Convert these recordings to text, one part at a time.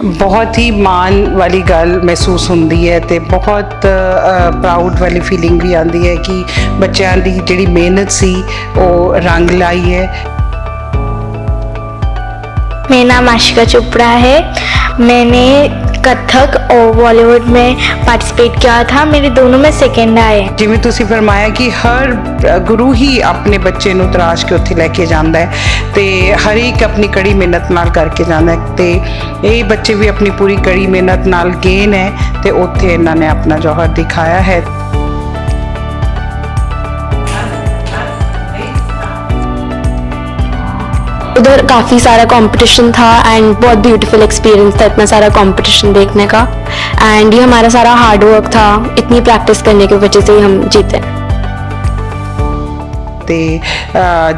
ਬਹੁਤ ਹੀ ਮਾਣ ਵਾਲੀ ਗੱਲ ਮਹਿਸੂਸ ਹੁੰਦੀ ਹੈ ਤੇ ਬਹੁਤ ਪ੍ਰਾਊਡ ਵਾਲੀ ਫੀਲਿੰਗ ਵੀ ਆਉਂਦੀ ਹੈ ਕਿ ਬੱਚਿਆਂ ਦੀ ਜਿਹੜੀ ਮਿਹਨਤ ਸੀ ਉਹ ਰੰਗ ਲਾਈ ਹੈ मेरा नाम आशिका चोपड़ा है मैंने कथक और बॉलीवुड में पार्टिसिपेट किया था मेरे दोनों में सेकंड आए ਜਿਵੇਂ ਤੁਸੀਂ ਫਰਮਾਇਆ ਕਿ ਹਰ ਅ, ਗੁਰੂ ਹੀ ਆਪਣੇ ਬੱਚੇ ਨੂੰ ਤਰਾਸ਼ ਕੇ ਉੱਥੇ ਲੈ ਕੇ ਜਾਂਦਾ ਹੈ ਤੇ ਹਰ ਇੱਕ ਆਪਣੀ ਕੜੀ ਮਿਹਨਤ ਨਾਲ ਕਰਕੇ ਜਾਂਦਾ ਹੈ ਤੇ ਇਹ ਬੱਚੇ ਵੀ ਆਪਣੀ ਪੂਰੀ ਕੜੀ ਮਿਹਨਤ ਨਾਲ ਗਏ ਨੇ ਤੇ ਉੱਥੇ ਇਹਨਾਂ ਨੇ ਆਪਣਾ ਜੌਹਰ ਦਿਖਾਇਆ ਹੈ उधर काफ़ी सारा कंपटीशन था एंड बहुत ब्यूटीफुल एक्सपीरियंस था इतना सारा कंपटीशन देखने का एंड ये हमारा सारा हार्ड वर्क था इतनी प्रैक्टिस करने की वजह से ही हम जीते ਤੇ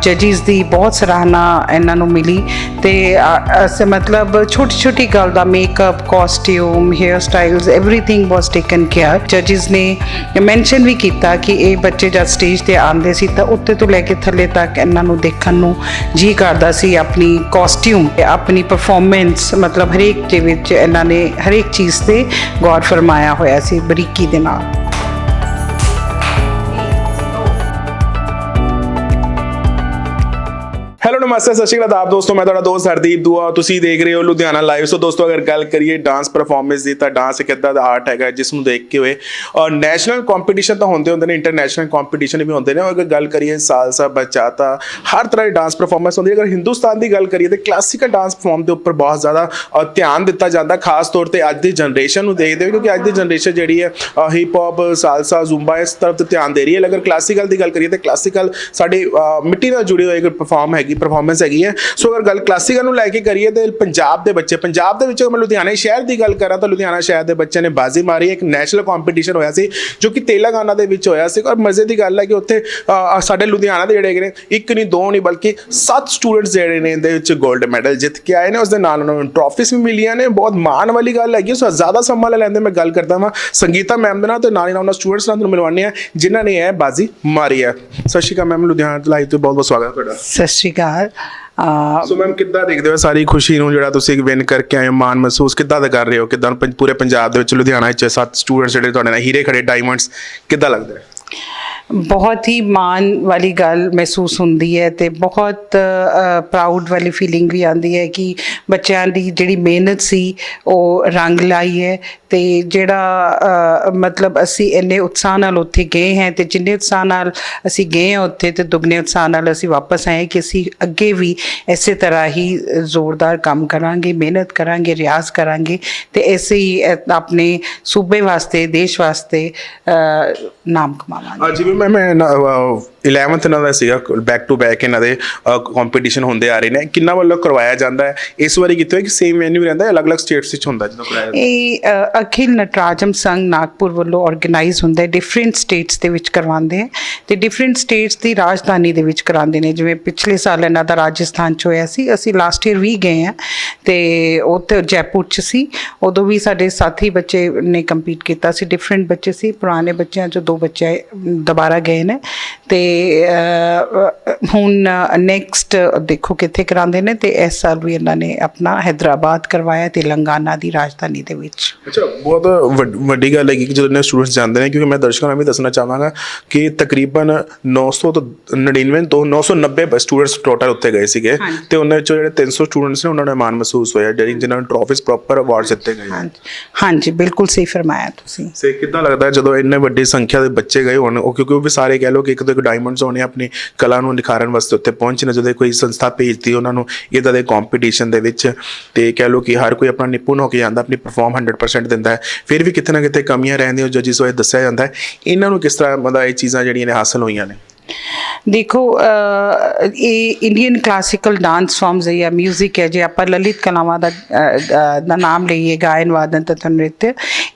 ਜੱਜਿਸ ਦੀ ਬਹੁਤ ਸਰਾਹਨਾ ਇਹਨਾਂ ਨੂੰ ਮਿਲੀ ਤੇ ਅ, ਅਸ ਮਤਲਬ ਛੋਟੀ ਛੋਟੀ ਗੱਲ ਦਾ makeup costume hair styles everything was taken care ਜੱਜਿਸ ਨੇ ਮੈਂਸ਼ਨ ਵੀ ਕੀਤਾ ਕਿ ਇਹ ਬੱਚੇ ਜਦ ਸਟੇਜ ਤੇ ਆਉਂਦੇ ਸੀ ਤਾਂ ਉੱਤੇ ਤੋਂ ਲੈ ਕੇ ਥੱਲੇ ਤੱਕ ਇਹਨਾਂ ਨੂੰ ਦੇਖਣ ਨੂੰ ਜੀ ਕਰਦਾ ਸੀ ਆਪਣੀ ਕਾਸਟਿਊਮ ਆਪਣੀ ਪਰਫਾਰਮੈਂਸ ਮਤਲਬ ਹਰੇਕ ਦੇ ਵਿੱਚ ਇਹਨਾਂ ਨੇ ਹਰੇਕ ਚੀਜ਼ ਤੇ ਗੌਰ ਫਰਮਾਇਆ ਹੋਇਆ ਸੀ ਬਰੀਕੀ ਦੇ ਨਾਲ হ্যালো ਨਮਸਤੇ, ਸਤਿ ਸ਼੍ਰੀ ਅਕਾਲ ਆਪ ਦੋਸਤੋ, ਮੈਂ ਤੁਹਾਡਾ ਦੋਸਤ ਹਰਦੀਪ ਦੁਆ। ਤੁਸੀਂ ਦੇਖ ਰਹੇ ਹੋ ਲੁਧਿਆਣਾ ਲਾਈਵ ਸੋ ਦੋਸਤੋ, ਅਗਰ ਗੱਲ ਕਰੀਏ ਡਾਂਸ ਪਰਫਾਰਮੈਂਸ ਦੀ, ਤਾਂ ਡਾਂਸ ਇੱਕ ਇਦਾਂ ਦਾ ਆਰਟ ਹੈਗਾ, ਜਿਸ ਨੂੰ ਦੇਖ ਕੇ ਹੋਏ ਔਰ ਨੈਸ਼ਨਲ ਕੰਪੀਟੀਸ਼ਨ ਤਾਂ ਹੁੰਦੇ ਹੁੰਦੇ ਨੇ ਇੰਟਰਨੈਸ਼ਨਲ ਕੰਪੀਟੀਸ਼ਨ ਵੀ ਹੁੰਦੇ ਨੇ। ਔਰ ਅਗਰ ਗੱਲ ਕਰੀਏ ਸਾਲਸਾ ਬਚਾਤਾ ਹਰ ਤਰ੍ਹਾਂ ਦੀ ਡਾਂਸ ਪਰਫਾਰਮੈਂਸ ਹੁੰਦੀ ਹੈ ਅਗਰ ਹਿੰਦੁਸਤਾਨ ਦੀ ਗੱਲ ਕਰੀਏ, ਤਾਂ ਕਲਾਸੀਕਲ ਡਾਂਸ ਫਾਰਮ ਦੇ ਉੱਪਰ ਬਹੁਤ ਜ਼ਿਆਦਾ ਧਿਆਨ ਦਿੱਤਾ ਜਾਂਦਾ, ਖਾਸ ਤੌਰ ਤੇ ਅੱਜ ਦੀ ਜਨਰੇਸ਼ਨ ਨੂੰ ਦੇਖਦੇ ਹੋ ਕਿਉਂਕਿ ਅੱਜ ਦੀ ਜਨਰੇਸ਼ਨ ਜਿਹੜੀ ਹੈ ਹਿਪ ਹੌਪ ਸਾਲਸਾ ਜ਼ੁੰਬਾ ਇਸ ਤਰ੍ਹਾਂ ਤੇ ਧਿਆਨ ਦੇ ਰਹੀ ਹੈ। ਅਗਰ ਕਲਾਸੀਕਲ ਦੀ ਗੱਲ ਕਰੀਏ, ਤਾਂ ਕਲਾਸੀਕਲ ਸਾਡੀ ਮਿੱਟੀ ਨਾਲ ਜੁੜੀ ਹੋਈ ਇੱਕ ਪਰਫਾਰਮ ਹੈਗੀ ਪਰਫਾਰਮੈਂਸ ਹੈਗੀ ਹੈ। ਸੋ ਅਗਰ ਗੱਲ ਕਲਾਸੀਕਲ ਨੂੰ ਲੈ ਕੇ ਕਰੀਏ ਤੇ ਪੰਜਾਬ ਦੇ ਬੱਚੇ, ਪੰਜਾਬ ਦੇ ਵਿੱਚ ਮੈਂ ਲੁਧਿਆਣਾ ਸ਼ਹਿਰ ਦੀ ਗੱਲ ਕਰਾਂ ਤਾਂ ਲੁਧਿਆਣਾ ਸ਼ਹਿਰ ਦੇ ਬੱਚੇ ਨੇ ਬਾਜ਼ੀ ਮਾਰੀ, ਇੱਕ ਨੈਸ਼ਨਲ ਕੰਪੀਟੀਸ਼ਨ ਹੋਇਆ ਸੀ, ਜੋ ਕਿ ਤੇਲੰਗਾਨਾ ਦੇ ਵਿੱਚ ਹੋਇਆ ਸੀ। ਔਰ ਮਜ਼ੇ ਦੀ ਗੱਲ ਹੈ ਕਿ ਉੱਥੇ ਸਾਡੇ ਲੁਧਿਆਣਾ ਦੇ ਜਿਹੜੇ ਹੈਗੇ ਨੇ, ਇੱਕ ਨਹੀਂ, ਦੋ ਨਹੀਂ, ਬਲਕਿ ਸੱਤ ਸਟੂਡੈਂਟਸ ਜਿਹੜੇ ਨੇ ਇਹਦੇ ਵਿੱਚ 골ਡ ਮੈਡਲ ਜਿੱਤ ਕੇ ਆਏ ਨੇ। ਉਸ ਦੇ ਨਾਲ ਉਹਨਾਂ ਨੂੰ ਟਰਾਫੀਜ਼ ਵੀ ਮਿਲੀਆਂ ਨੇ। ਬਹੁਤ ਮਾਣ ਵਾਲੀ ਗੱਲ ਹੈਗੀ ਸੋ ਜ਼ਿਆਦਾ ਸਮਾਂ ਲੈ ਲੈਂਦੇ ਮੈਂ ਗੱਲ ਕਰਦਾ ਵਾਂ ਸੰਗੀਤਾ ਮੈਮ ਦੇ ਨਾਲ ਤੇ ਨਾਲ ਹੀ ਨਾਲ ਉਹਨਾਂ ਸਟੂਡੈਂਟਸ ਨਾਲ ਤੁਹਾਨੂੰ ਮਿਲਵਾਉਂਦੇ ਆ ਜਿਨ੍ਹਾਂ ਨੇ ਇਹ ਬਾਜ਼ੀ ਮਾਰੀ ਹੈ। ਸਤਿ ਸ਼੍ਰੀ ਅਕਾਲ ਮੈਮ, ਲੁਧਿਆਣਾ ਲਾਈਵ ਤੇ ਬਹੁਤ ਬਹੁਤ ਸਵਾਗਤ ਹੈ ਤੁਹਾਡਾ। ਸਤਿ ਸ਼੍ਰੀ ਅਕਾਲ। ਸੋ ਮੈਮ ਕਿੱਦਾਂ ਦੇਖਦੇ ਹੋ ਸਾਰੀ ਖੁਸ਼ੀ ਨੂੰ ਜਿਹੜਾ ਤੁਸੀਂ ਵਿਨ ਕਰਕੇ ਆਏ ਹੋ, ਮਾਣ ਮਹਿਸੂਸ ਕਿੱਦਾਂ ਦਾ ਕਰ ਰਹੇ ਹੋ? ਕਿੱਦਾਂ ਪੰ- ਪੂਰੇ ਪੰਜਾਬ ਦੇ ਵਿੱਚ, ਲੁਧਿਆਣਾ ਵਿੱਚ ਸੱਤ ਸਟੂਡੈਂਟਸ ਜਿਹੜੇ ਤੁਹਾਡੇ ਨਾਲ ਹੀਰੇ ਖੜੇ ਡਾਇਮੰਡਸ ਕਿੱਦਾਂ ਲੱਗਦਾ? ਹੈ ਬਹੁਤ ਹੀ ਮਾਣ ਵਾਲੀ ਗੱਲ ਮਹਿਸੂਸ ਹੁੰਦੀ ਹੈ ਤੇ ਬਹੁਤ ਪ੍ਰਾਊਡ ਵਾਲੀ ਫੀਲਿੰਗ ਵੀ ਆਉਂਦੀ ਹੈ ਕਿ ਬੱਚਿਆਂ ਦੀ ਜਿਹੜੀ ਮਿਹਨਤ ਸੀ ਉਹ ਰੰਗ ਲਾਈ ਹੈ ਤੇ ਜਿਹੜਾ ਮਤਲਬ ਅਸੀਂ ਇੰਨੇ ਉਤਸ਼ਾਹ ਨਾਲ ਉੱਥੇ ਗਏ ਹਾਂ ਤੇ ਜਿੰਨੇ ਉਤਸ਼ਾਹ ਨਾਲ ਅਸੀਂ ਗਏ ਹਾਂ ਉੱਥੇ ਤੇ ਦੁੱਗਣੇ ਉਤਸ਼ਾਹ ਨਾਲ ਅਸੀਂ ਵਾਪਸ ਆਏ ਕਿ ਅਸੀਂ ਅੱਗੇ ਵੀ ਇਸੇ ਤਰ੍ਹਾਂ ਹੀ ਜ਼ੋਰਦਾਰ ਕੰਮ ਕਰਾਂਗੇ ਮਿਹਨਤ ਕਰਾਂਗੇ ਰਿਆਜ਼ ਕਰਾਂਗੇ ਤੇ ਐਸੇ ਹੀ ਆਪਣੇ ਸੂਬੇ ਵਾਸਤੇ ਦੇਸ਼ ਵਾਸਤੇ ਨਾਮ ਕਮਾਵਾਂਗੇ ਅੱਜ ਮੈਂ ਮੈਂ 11th ਇਹਨਾਂ ਦਾ ਸੀਗਾ ਬੈਕ ਟੂ ਬੈਕ ਇਹਨਾਂ ਦੇ ਕੰਪੀਟੀਸ਼ਨ ਹੁੰਦੇ ਆ ਰਹੇ ਨੇ। ਕਿੰਨਾ ਵੱਲੋਂ ਕਰਵਾਇਆ ਜਾਂਦਾ ਹੈ? ਇਸ ਵਾਰੀ ਕਿਤੇ ਕਿ ਸੇਮ ਵੈਨਿਊ ਰਹਿੰਦਾ ਹੈ ਅਲੱਗ-ਅਲੱਗ ਸਟੇਟਸ ਵਿੱਚ ਹੁੰਦਾ ਜਦੋਂ ਕਰਾਇਆ ਇਹ ਅਖਿਲ ਨਟਰਾਜਮ ਸੰਘ ਨਾਗਪੁਰ ਵੱਲੋਂ ਆਰਗੇਨਾਈਜ਼ ਹੁੰਦਾ ਹੈ ਡਿਫਰੈਂਟ ਸਟੇਟਸ ਦੇ ਵਿੱਚ ਕਰਵਾਉਂਦੇ ਹੈ ਤੇ ਡਿਫਰੈਂਟ ਸਟੇਟਸ ਦੀ ਰਾਜਧਾਨੀ ਦੇ ਵਿੱਚ ਕਰਾਉਂਦੇ ਨੇ। ਜਿਵੇਂ ਪਿਛਲੇ ਸਾਲ ਇਹਨਾਂ ਦਾ ਰਾਜਸਥਾਨ ਚ ਹੋਇਆ ਸੀ, ਅਸੀਂ ਲਾਸਟ ਈਅਰ ਵੀ ਗਏ ਆ ਤੇ ਉੱਥੇ ਜੈਪੁਰ ਚ ਸੀ। ਉਦੋਂ ਵੀ ਸਾਡੇ ਸਾਥੀ ਬੱਚੇ ਨੇ ਕੰਪੀਟ ਕੀਤਾ ਸੀ ਡਿਫਰੈਂਟ ਬੱਚੇ ਸੀ, ਪੁਰਾਣੇ ਬੱਚਿਆਂ ਚੋਂ ਦੋ ਬੱਚੇ ਦੁਬਾਰਾ ਗਏ ਨੇ ਤੇ ਹੁਣ ਨੈਕਸਟ ਦੇਖੋ ਕਿੱਥੇ ਕਰਾਉਂਦੇ ਨੇ ਤੇ ਇਸ ਸਾਲ ਵੀ ਇਹਨਾਂ ਨੇ ਆਪਣਾ ਹੈਦਰਾਬਾਦ ਕਰਵਾਇਆ ਤੇਲੰਗਾਨਾ ਦੀ ਰਾਜਧਾਨੀ ਦੇ ਵਿੱਚ। ਅੱਛਾ ਬਹੁਤ ਵੱਡ- ਗੱਲ ਹੈ ਕਿ ਜਦੋਂ ਨੇ ਸਟੂਡੈਂਟਸ ਜਾਂਦੇ ਨੇ ਕਿਉਂਕਿ ਮੈਂ ਦਰਸ਼ਕਾਂ ਨੂੰ ਵੀ ਦੱਸਣਾ ਚਾਹਾਂਗਾ ਕਿ ਤਕਰੀਬਨ 900 ਤੋਂ 99 ਤੋਂ 990 ਸਟੂਡੈਂਟਸ ਟੋਟਲ ਉੱਤੇ ਗਏ ਸੀਗੇ ਤੇ ਉਹਨਾਂ ਵਿੱਚੋਂ ਜਿਹੜੇ 300 ਸਟੂਡੈਂਟਸ ਨੇ ਉਹਨਾਂ ਨੂੰ ਮਾਣ ਮਹਿਸੂਸ ਹੋਇਆ ਜਿਹੜੀ ਜਿਨ੍ਹਾਂ ਨੂੰ ਟਰਾਫੀਜ਼ ਪ੍ਰੋਪਰ ਅਵਾਰਡ ਦਿੱਤੇ ਗਏ। ਹਾਂਜੀ ਹਾਂਜੀ ਬਿਲਕੁਲ ਸਹੀ ਫਰਮਾਇਆ ਤੁਸੀਂ। ਸੇ ਕਿੱਦਾਂ ਲੱਗਦਾ ਜਦੋਂ ਇੰਨੇ ਵੱਡੀ ਸੰਖਿਆ ਦੇ ਬੱਚੇ ਗਏ ਹੋਣ ਉਹ ਕਿਉਂਕਿ ਉਹ ਵੀ ਸਾਰੇ ਕਹਿ ਲੋ ਕਿ ਇੱਕ ਤੋਂ ਇੱਕ ਡਾਇਮੰਡਸ ਹੋਣੇ ਆਪਣੀ ਕਲਾ ਨੂੰ ਨਿਖਾਰਨ ਵਾਸਤੇ ਉੱਤੇ ਪਹੁੰਚੇ ਜਦੋਂ ਕੋਈ ਸੰਸਥਾ ਭੇਜਦੀ ਉਹਨਾਂ ਨੂੰ ਇਦਾਂ ਦੇ ਕੰਪੀਟੀਸ਼ਨ ਦੇ ਵਿੱਚ, ਤੇ ਕਹਿ ਲੋ ਕਿ ਹਰ ਕੋਈ ਆਪਣਾ ਨਿਪੁੰਨ ਹੋ ਕੇ ਜਾਂਦਾ, ਆਪਣੀ ਪਰਫਾਰਮ 100% ਦਿੰਦਾ ਹੈ। ਫਿਰ ਵੀ ਕਿਤੇ ਨਾ ਕਿਤੇ ਕਮੀਆਂ ਰਹਿੰਦੀਆਂ ਜੱਜਿਸ ਹੋਏ ਦੱਸਿਆ ਜਾਂਦਾ ਹੈ। ਇਹਨਾਂ ਨੂੰ ਕਿਸ ਤਰ੍ਹਾਂ ਮਤਲਬ ਇਹ ਚੀਜ਼ਾਂ ਜਿਹੜੀਆਂ ਨੇ ਹਾਸਲ ਹੋਈਆਂ ਨੇ? ਦੇਖੋ ਇਹ ਇੰਡੀਅਨ ਕਲਾਸੀਕਲ ਡਾਂਸ ਫਾਰਮਸ ਹੈ ਜਾਂ 뮤직 ਹੈ ਜੇ ਆਪਾਂ ਲਲਿਤ ਕਲਾਵਾਂ ਦਾ ਦਾ ਨਾਮ ਲਈਏ ਗਾਇਨ ਵਾਦਨ ਤਥਾ ਨ੍ਰਿਤ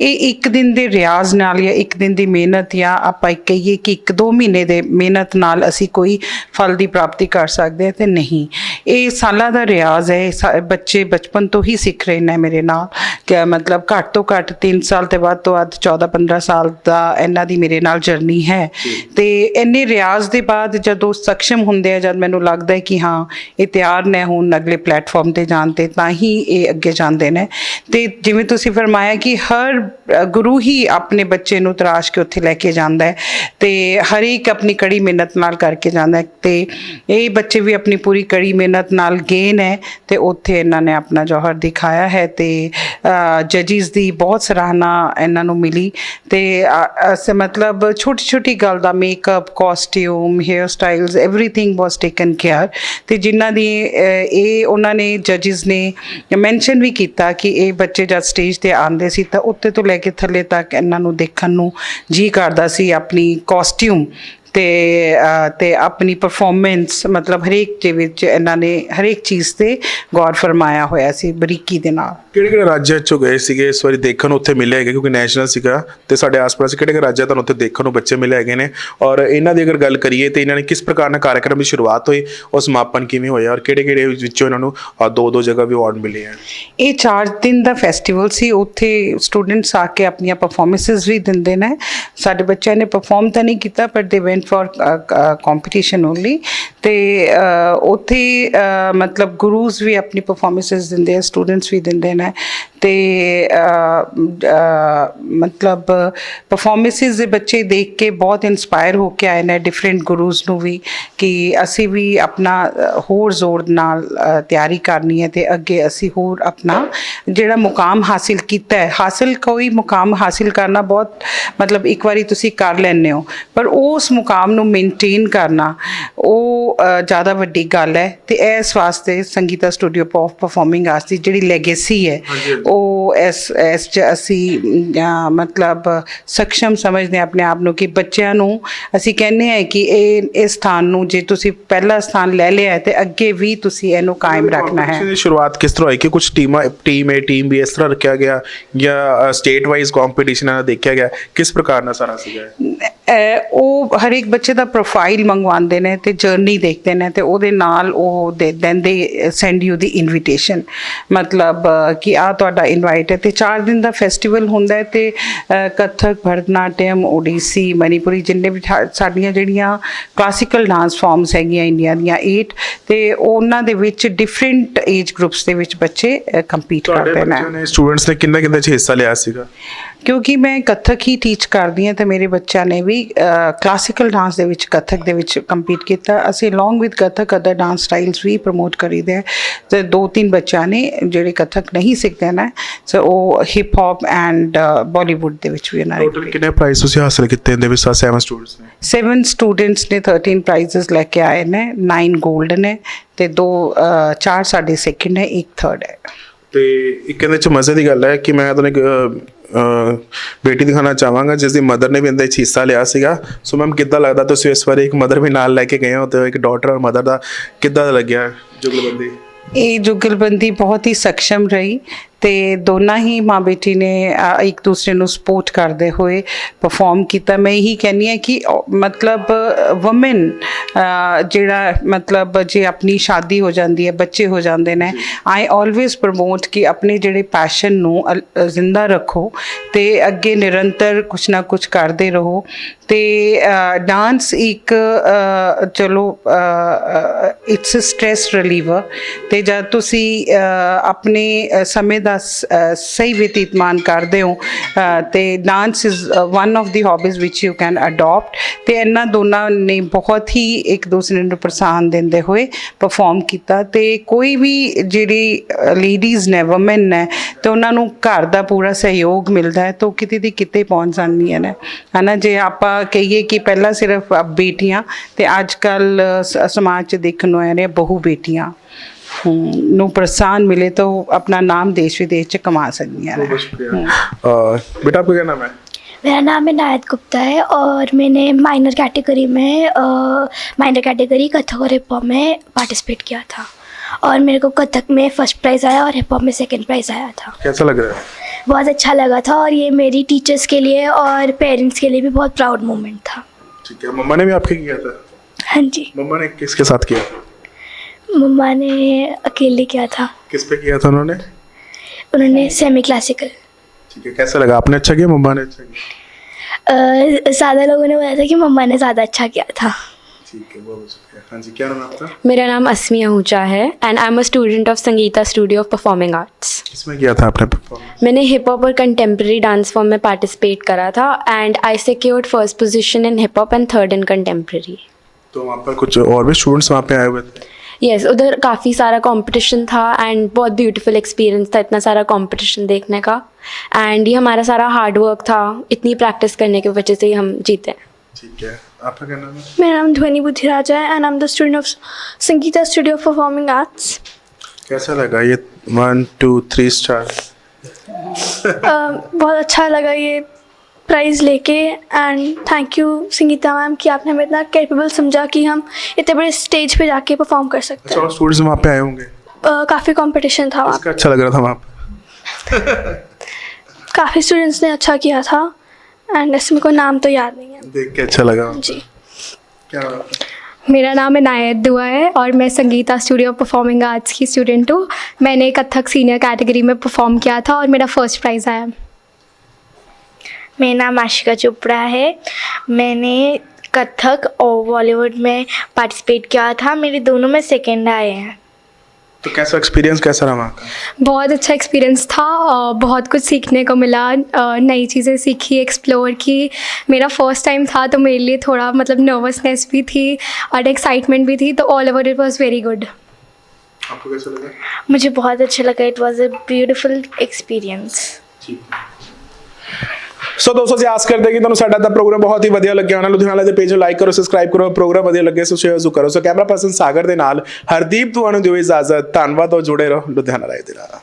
ਇਹ ਇੱਕ ਦਿਨ ਦੇ ਰਿਆਜ਼ ਨਾਲ ਜਾਂ ਇੱਕ ਦਿਨ ਦੀ ਮਿਹਨਤ ਜਾਂ ਆਪਾਂ ਕਹੀਏ ਕਿ ਇੱਕ ਦੋ ਮਹੀਨੇ ਦੇ ਮਿਹਨਤ ਨਾਲ ਅਸੀਂ ਕੋਈ ਫਲ ਦੀ ਪ੍ਰਾਪਤੀ ਕਰ ਸਕਦੇ ਹਾਂ ਤੇ ਨਹੀਂ। ਇਹ ਸਾਲਾਂ ਦਾ ਰਿਆਜ਼ ਹੈ ਬੱਚੇ ਬਚਪਨ ਤੋਂ ਹੀ ਸਿੱਖ ਰਹੇ ਨੇ ਮੇਰੇ ਨਾਲ। ਕਿ ਮਤਲਬ ਘੱਟ ਤੋਂ ਘੱਟ 3 ਸਾਲ ਤੇ ਵੱਧ ਤੋਂ ਵੱਧ 14 15 ਸਾਲ ਦਾ ਇਹਨਾਂ ਦੀ ਮੇਰੇ ਨਾਲ ਜਰਨੀ ਹੈ। ਤੇ ਇੰਨੇ ਰਿਆਜ਼ ਦੇ ਬਾਅਦ ਜਦੋਂ ਸક્ષਮ ਹੁੰਦੇ ਆ ਜਦ ਮੈਨੂੰ ਲੱਗਦਾ ਹੈ ਕਿ ਹਾਂ ਇਹ ਤਿਆਰ ਨੇ ਹੁਣ ਅਗਲੇ ਪਲੇਟਫਾਰਮ ਤੇ ਜਾਣ ਤੇ ਤਾਂ ਹੀ ਇਹ ਅੱਗੇ ਜਾਂਦੇ ਨੇ। ਤੇ ਜਿਵੇਂ ਤੁਸੀਂ ਫਰਮਾਇਆ ਕਿ ਹਰ ਗੁਰੂ ਹੀ ਆਪਣੇ ਬੱਚੇ ਨੂੰ ਤਰਾਸ਼ ਕੇ ਉੱਥੇ ਲੈ ਕੇ ਜਾਂਦਾ ਹੈ ਤੇ ਹਰ ਇੱਕ ਆਪਣੀ ਕੜੀ ਮਿਹਨਤ ਨਾਲ ਕਰਕੇ ਜਾਂਦਾ ਹੈ ਤੇ ਇਹ ਬੱਚੇ ਵੀ ਆਪਣੀ ਪੂਰੀ ਕੜੀ ਮਿਹਨਤ ਨਾਲ ਗਏ ਨੇ ਤੇ ਉੱਥੇ ਇਹਨਾਂ ਨੇ ਆਪਣਾ ਜੋਹਰ ਦਿਖਾਇਆ ਹੈ ਤੇ ਜੱਜਿਸ ਦੀ ਬਹੁਤ ਸਰਾਹਨਾ ਇਹਨਾਂ ਨੂੰ ਮਿਲੀ ਤੇ ਅ, ਮਤਲਬ ਛੋਟੀ ਛੋਟੀ ਗੱਲ ਦਾ makeup costume hair styles everything was taken care ਤੇ ਜਿਨ੍ਹਾਂ ਦੀ ਅ, ਇਹ ਉਹਨਾਂ ਨੇ ਜੱਜਿਸ ਨੇ ਮੈਂਸ਼ਨ ਵੀ ਕੀਤਾ ਕਿ ਇਹ ਬੱਚੇ ਜਦ ਸਟੇਜ ਤੇ ਆਉਂਦੇ ਸੀ ਤਾਂ ਉੱਤੇ ਤੋਂ ਲੈ ਕੇ ਥੱਲੇ ਤੱਕ ਇਹਨਾਂ ਨੂੰ ਦੇਖਣ ਨੂੰ ਜੀ ਕਰਦਾ ਸੀ ਆਪਣੀ ਕਾਸਟਿਊਮ ਤੇ ਤੇ ਆਪਣੀ ਪਰਫਾਰਮੈਂਸ ਮਤਲਬ ਹਰੇਕ ਦੇ ਵਿੱਚ ਇਹਨਾਂ ਨੇ ਹਰੇਕ ਚੀਜ਼ ਤੇ ਗੌਰ ਫਰਮਾਇਆ ਹੋਇਆ ਸੀ ਬਰੀਕੀ ਦੇ ਨਾਲ। ਕਿਹੜੇ ਕਿਹੜੇ ਰਾਜਾਂ ਚੋਂ ਗਏ ਸੀਗੇ? ਇਸ ਵਾਰੀ ਦੇਖਣ ਨੂੰ ਉੱਥੇ ਮਿਲੇ ਹੈਗੇ ਕਿਉਂਕਿ ਨੈਸ਼ਨਲ ਸੀਗਾ ਤੇ ਸਾਡੇ ਆਸ-ਪਾਸ ਕਿਹੜੇ ਕਿਹੜੇ ਰਾਜਾਂ ਤੁਹਾਨੂੰ ਉੱਥੇ ਦੇਖਣ ਨੂੰ ਬੱਚੇ ਮਿਲੇ ਹੈਗੇ ਨੇ? ਔਰ ਇਹਨਾਂ ਦੀ ਅਗਰ ਗੱਲ ਕਰੀਏ ਤੇ ਇਹਨਾਂ ਨੇ ਕਿਸ ਪ੍ਰਕਾਰ ਨਾਲ ਕਾਰਜਕ੍ਰਮ ਦੀ ਸ਼ੁਰੂਆਤ ਹੋਈ ਔਰ ਸਮਾਪਨ ਕਿਵੇਂ ਹੋਇਆ ਔਰ ਕਿਹੜੇ ਕਿਹੜੇ ਵਿੱਚੋਂ ਇਹਨਾਂ ਨੂੰ ਦੋ ਦੋ ਜਗ੍ਹਾ ਵੀ ਅਵਾਰਡ ਮਿਲੇ ਹੈ ਇਹ 4 ਦਿਨ ਦਾ ਫੈਸਟੀਵਲ ਸੀ ਉੱਥੇ ਸਟੂਡੈਂਟਸ ਆ ਕੇ ਆਪਣੀਆਂ ਪਰਫਾਰਮੈਂਸਸ ਵੀ ਦਿੰਦੇ ਨੇ। ਸਾਡੇ ਬੱਚਿਆਂ ਨੇ ਪਰਫਾਰਮ ਤਾਂ ਨਹੀਂ ਕੀਤਾ ਪਰ they went for competition only ਤੇ uh, ਉੱਥੇ uh, ਮਤਲਬ ਗੁਰੂਜ਼ ਵੀ ਆਪਣੀ ਪਰਫਾਰਮੈਂਸਸ ਦਿੰਦੇ ਆ ਸਟੂਡੈਂਟਸ ਵੀ ਦਿੰਦੇ ਨੇ। ਤੇ ਮਤਲਬ ਪਰਫਾਰਮੈਂਸਸ ਦੇ ਬੱਚੇ ਦੇਖ ਕੇ ਬਹੁਤ ਇਨਸਪਾਇਰ ਹੋ ਕੇ ਆਏ ਨੇ ਡਿਫਰੈਂਟ ਗੁਰੂਜ਼ ਨੂੰ ਵੀ ਕਿ ਅਸੀਂ ਵੀ ਆਪਣਾ ਹੋਰ ਜ਼ੋਰ ਨਾਲ ਤਿਆਰੀ ਕਰਨੀ ਹੈ ਤੇ ਅੱਗੇ ਅਸੀਂ ਹੋਰ ਆਪਣਾ ਜਿਹੜਾ ਮੁਕਾਮ ਹਾਸਿਲ ਕੀਤਾ ਹੈ। ਹਾਸਿਲ, ਕੋਈ ਮੁਕਾਮ ਹਾਸਿਲ ਕਰਨਾ ਬਹੁਤ, ਮਤਲਬ ਇੱਕ ਵਾਰੀ ਤੁਸੀਂ ਕਰ ਲੈਂਦੇ ਹੋ, ਪਰ ਉਸ ਮੁਕਾਮ ਨੂੰ ਮੇਨਟੇਨ ਕਰਨਾ, ਉਹ ਜ਼ਿਆਦਾ ਵੱਡੀ ਗੱਲ ਹੈ ਤੇ ਇਸ ਵਾਸਤੇ Sangeeta studio of performing arts ਦੀ ਜਿਹੜੀ ਲੈਗੇਸੀ ਹੈ ਉਹ ਇਸ ਇਸ 'ਚ ਅਸੀਂ ਮਤਲਬ ਸક્ષਮ ਸਮਝਦੇ ਆਪਣੇ ਆਪ ਨੂੰ ਕਿ ਬੱਚਿਆਂ ਨੂੰ ਅਸੀਂ ਕਹਿੰਦੇ ਹਾਂ ਕਿ ਇਹ ਇਸ ਸਥਾਨ ਨੂੰ ਜੇ ਤੁਸੀਂ ਪਹਿਲਾ ਸਥਾਨ ਲੈ ਲਿਆ ਹੈ ਤੇ ਅੱਗੇ ਵੀ ਤੁਸੀਂ ਇਹਨੂੰ ਕਾਇਮ ਰੱਖਣਾ ਹੈ। ਦੀ ਸ਼ੁਰੂਆਤ ਕਿਸ ਤਰ੍ਹਾਂ ਹੋਈ ਕਿ ਕੁਝ ਟੀਮਾਂ ਟੀਮ A ਟੀਮ B ਇਸ ਤਰ੍ਹਾਂ ਰੱਖਿਆ ਗਿਆ ਜਾਂ ਸਟੇਟ ਵਾਈਜ਼ ਕੰਪੀਟੀਸ਼ਨ ਦੇਖਿਆ ਗਿਆ? ਕਿਸ ਪ੍ਰਕਾਰ ਨਾਲ ਸਾਰਾ ਸੀਗਾ ਉਹ ਹਰ ਇੱਕ ਬੱਚੇ ਦਾ ਪ੍ਰੋਫਾਈਲ ਮੰਗਵਾਉਂਦੇ ਨੇ ਤੇ ਜਰਨੀ ਦੇਖਦੇ ਨੇ ਤੇ ਉਹਦੇ ਨਾਲ ਉਹ ਦੇ ਦੈਨ ਦੇ ਸੈਂਡ ਯੂ ਦੀ ਇਨਵੀਟੇਸ਼ਨ ਮਤਲਬ ਕਿ ਆ ਤੁਹਾਡਾ ਇਨਵਾਈਟ ਹੈ ਤੇ 4 ਦਿਨ ਦਾ ਫੈਸਟੀਵਲ ਹੁੰਦਾ ਹੈ ਤੇ ਕੱਥਕ ਭਰਤਨਾਟਿਅਮ ਓਡੀਸੀ ਮਨੀਪੁਰੀ ਜਿੰਨੇ ਵੀ ਸਾਡੀਆਂ ਜਿਹੜੀਆਂ ਕਲਾਸੀਕਲ ਡਾਂਸ ਫਾਰਮਸ ਹੈਗੀਆਂ ਇੰਡੀਆ ਦੀਆਂ 8 ਤੇ ਉਹਨਾਂ ਦੇ ਵਿੱਚ ਡਿਫਰੈਂਟ ਏਜ ਗਰੁੱਪਸ ਦੇ ਵਿੱਚ ਬੱਚੇ ਕੰਪੀਟ ਕਰਦੇ ਨੇ। ਸਟੂਡੈਂਟਸ ਨੇ ਕਿੰਨਾ ਕਿੰਨਾ ਚ ਹਿੱਸਾ ਲਿਆ ਸੀਗਾ? ਕਿਉਂਕਿ ਮੈਂ ਕਥਕ ਹੀ ਟੀਚ ਕਰਦੀ ਹਾਂ ਤੇ ਮੇਰੇ ਬੱਚਿਆਂ ਨੇ ਵੀ ਕਲਾਸੀਕਲ ਡਾਂਸ ਦੇ ਵਿੱਚ ਕਥਕ ਦੇ ਵਿੱਚ ਕੰਪੀਟ ਕੀਤਾ। ਅਸੀਂ along with Kathak other dance styles we promote ਕਰੀਦੇ ਹੈ। ਤੇ ਦੋ ਤਿੰਨ ਬੱਚਿਆਂ ਨੇ ਜਿਹੜੇ ਕਥਕ ਨਹੀਂ ਸਿੱਖਦੇ ਨੇ ਸੋ ਉਹ ਹਿਪ ਹੌਪ ਐਂਡ ਬਾਲੀਵੁੱਡ ਦੇ ਵਿੱਚ ਵੀ ਉਹਨਾਂ ਟੋਟਲ ਨੇ ਕਿੰਨੇ ਪ੍ਰਾਈਜ਼ ਤੁਸੀਂ ਹਾਸਲ ਕੀਤੇ ਇਹਦੇ ਵਿੱਚ? 7 ਸਟੂਡੈਂਟਸ ਨੇ। 7 ਸਟੂਡੈਂਟਸ ਨੇ 13 ਪ੍ਰਾਈਜ਼ਸ ਲੈ ਕੇ ਆਏ ਨੇ 9 골ਡ ਨੇ ਤੇ ਦੋ ਚਾਰ ਸਾਡੇ ਸੈਕਿੰਡ ਹੈ ਇੱਕ ਥਰਡ ਹੈ। ਤੇ ਇੱਕ ਇਹਦੇ ਚ ਮਜ਼ੇ ਦੀ ਗੱਲ ਹੈ ਕਿ ਮੈਂ ਤੁਹਾਨੂੰ ਇੱਕ ਬੇਟੀ ਦਿਖਾਣਾ ਚਾਹਾਂਗਾ, ਜਿਸ ਦੀ ਮਦਰ ਨੇ ਵੀ ਇਹਦੇ ਵਿੱਚ ਹਿੱਸਾ ਲਿਆ ਸੀਗਾ। ਸੋ ਮੈਮ ਕਿੱਦਾਂ ਲੱਗਦਾ ਤੁਸੀਂ ਇਸ ਵਾਰੀ ਇੱਕ ਮਦਰ ਵੀ ਨਾਲ ਲੈ ਕੇ ਗਏ ਹੋ ਤੇ ਇੱਕ ਡਾਟਰ ਔਰ ਮਦਰ ਦਾ ਕਿੱਦਾਂ ਦਾ ਲੱਗਿਆ ਜੁਗਲਬੰਦੀ? ਇਹ ਜੁਗਲਬੰਦੀ ਬਹੁਤ ਹੀ ਸਖਸ਼ਮ ਰਹੀ। ਤੇ ਦੋਨਾਂ ਹੀ ਮਾਂ ਬੇਟੀ ਨੇ ਇੱਕ ਦੂਸਰੇ ਨੂੰ ਸਪੋਰਟ ਕਰਦੇ ਹੋਏ ਪਰਫਾਰਮ ਕੀਤਾ। ਮੈਂ ਇਹੀ ਕਹਿੰਨੀ ਹੈ ਕਿ ਮਤਲਬ ਔਮਨ ਜਿਹੜਾ ਮਤਲਬ ਜੇ ਆਪਣੀ ਸ਼ਾਦੀ ਹੋ ਜਾਂਦੀ ਹੈ, ਬੱਚੇ ਹੋ ਜਾਂਦੇ ਨੇ ਆਈ ਆਲਵੇਸ ਪ੍ਰਮੋਟ ਕਿ ਆਪਣੇ ਜਿਹੜੇ ਪੈਸ਼ਨ ਨੂੰ ਜ਼ਿੰਦਾ ਰੱਖੋ ਤੇ ਅੱਗੇ ਨਿਰੰਤਰ ਕੁਛ ਨਾ ਕੁਛ ਕਰਦੇ ਰਹੋ ਤੇ ਡਾਂਸ ਇੱਕ ਚਲੋ ਇਟਸ ਅ ਸਟ्रेस ਰਿਲੀਵਰ ਤੇ ਜਦ ਤੁਸੀਂ ਆਪਣੇ ਸਮੇਂ ਦਾ ਸ- ਸਹੀ ਬਤੀਤਮਾਨ ਕਰਦੇ ਹੋ। ਅ, ਤੇ dance is one of the hobbies which you can adapt ਤੇ ਇਹਨਾਂ ਦੋਨਾਂ ਨੇ ਬਹੁਤ ਹੀ ਇੱਕ ਦੂਸਰੇ ਨੂੰ ਪ੍ਰੋਤਸਾਹਨ ਦਿੰਦੇ ਹੋਏ ਪਰਫਾਰਮ ਕੀਤਾ। ਤੇ ਕੋਈ ਵੀ ਜਿਹੜੀ ਲੇਡੀਜ਼ ਨੇ ਔਮਨ ਨੇ ਤੇ ਉਹਨਾਂ ਨੂੰ ਘਰ ਦਾ ਪੂਰਾ ਸਹਿਯੋਗ ਮਿਲਦਾ ਹੈ ਤਾਂ ਉਹ ਕਿਤੇ ਦੀ ਕਿਤੇ ਪਹੁੰਚ ਜਾਂਦੀਆਂ ਨੇ। ਹਨਾ ਜੇ ਆਪਾਂ ਕਹੀਏ ਕਿ ਪਹਿਲਾਂ ਸਿਰਫ ਬੇਟੀਆਂ ਤੇ ਅੱਜ ਕੱਲ ਸਮਾਜ 'ਚ ਦੇਖਣ ਨੂੰ ਆ ਰਿਹਾ ਬਹੂ ਬੇਟੀਆਂ। ਨੂੰ ਪ੍ਰੋਤਸਾਹਨ ਮਿਲੇ ਤਾਂ ਉਹ ਆਪਣਾ ਨਾਮ ਦੇਸ਼ ਵਿਦੇਸ਼ 'ਚ ਕਮਾ ਸਕਦੀਆਂ ਨੇ ਬਹੁਤ ਸ਼ੁਕਰੀਆ ਅਹ, बेटा आपका क्या नाम है मेरा नाम इनायत गुप्ता है और मैंने माइनर कैटेगरी में माइनर कैटेगरी कथक और हिप हॉप में पार्टिसिपेट किया था और मेरे को कथक में फर्स्ट प्राइज़ आया और हिप हॉप में सेकंड प्राइज़ आया था कैसा लग रहा है बहुत अच्छा लगा था और ये मेरी टीचर्स के लिए और पेरेंट्स के लिए भी बहुत प्राउड मोमेंट था ठीक है मम्मा ने भी आपके किया था हाँ जी मम्मा ने किसके साथ किया मम्मा ने अकेले किया था। किस पे किया था उन्होंने? उन्होंने सेमी क्लासिकल ठीक है कैसा लगा? आपने अच्छा किया मम्मा ने अच्छा किया? ज़्यादा लोगों ने बोला था कि मम्मा ने ज़्यादा अच्छा किया था। ठीक है बहुत शुक्रिया। हाँ जी क्या नाम है आपका? मेरा नाम अस्मी आहूजा है and I am a student of Sangeeta studio of performing arts किसमें किया था आपने परफॉर्मेंस मैंने हिप हॉप और कंटेम्प्रेरी डांस फॉर्म में पार्टिसिपेट करा था and I secured first position in hip hop and third in contemporary तो वहाँ पर कुछ और भी स्टूडेंट्स वहाँ पे आए हुए थे? यस उधर काफ़ी सारा कंपटीशन था एंड बहुत ब्यूटीफुल एक्सपीरियंस था इतना सारा कंपटीशन देखने का। एंड ये हमारा सारा हार्ड वर्क था इतनी प्रैक्टिस करने की वजह से ही हम जीते हैं। ठीक है। आपका क्या नाम है? मेरा नाम ध्वनि बुद्धिराजा है and I am the student of Sangeeta studio of performing arts कैसा लगा ये वन टू थ्री स्टार बहुत अच्छा लगा ये प्राइज़ लेके and thank you Sangeeta ma'am कि आपने हमें इतना कैपेबल समझा कि हम इतने बड़े स्टेज पे जाके परफॉर्म कर सकते अच्छा हैं। स्टूडेंट्स वहाँ पे आए होंगे? uh, काफ़ी कंपटीशन था वहाँ अच्छा लग रहा था वहाँ पे। काफ़ी स्टूडेंट्स ने अच्छा किया था एंड ऐसे मेरे को नाम तो याद नहीं है। देख के अच्छा लगा। जी। क्या है? मेरा नाम इनायत दुआ है और मैं Sangeeta studio of performing arts की स्टूडेंट हूँ। मैंने कथक सीनियर कैटेगरी में परफॉर्म किया था और मेरा फ़र्स्ट प्राइज़ आया। मेरा नाम आशिका चोपड़ा है। मैंने कथक और बॉलीवुड में पार्टिसिपेट किया था। मेरे दोनों में सेकेंड आए हैं। तो कैसा एक्सपीरियंस कैसा रहा बहुत अच्छा एक्सपीरियंस था और बहुत कुछ सीखने को मिला। नई चीज़ें सीखी एक्सप्लोर की। मेरा फ़र्स्ट टाइम था तो मेरे लिए थोड़ा मतलब नर्वसनेस भी थी और एक्साइटमेंट भी थी। तो all over it was very good आपको कैसा लगा? मुझे बहुत अच्छा लगा। It was a beautiful experience ਸੋ ਦੋਸਤੋ ਜੀ ਆਸ ਕਰਦੇ ਕਿ ਤੁਹਾਨੂੰ ਸਾਡਾ ਦਾ ਪ੍ਰੋਗਰਾਮ ਬਹੁਤ ਹੀ ਵਧੀਆ ਲੱਗਿਆ ਹੋਣਾ। ਲੁਧਿਆਣਾ ਦੇ ਪੇਜ ਨੂੰ ਲਾਈਕ ਕਰੋ ਸਬਸਕ੍ਰਾਈਬ ਕਰੋ ਪ੍ਰੋਗਰਾਮ ਵਧੀਆ ਲੱਗੇ ਸੋ ਸ਼ੇਅਰ ਜ਼ਰੂਰ ਕਰੋ। ਸੋ ਕੈਮਰਾ ਪਰਸਨ ਸਾਗਰ ਦੇ ਨਾਲ ਹਰਦੀਪ ਤੁਹਾਨੂੰ ਦਿਓ ਇਜਾਜ਼ਤ। ਧੰਨਵਾਦ ਔਰ ਜੁੜੇ ਰਹੋ ਲੁਧਿਆਣਾ ਰਾਏ ਦੇ ਨਾਲ।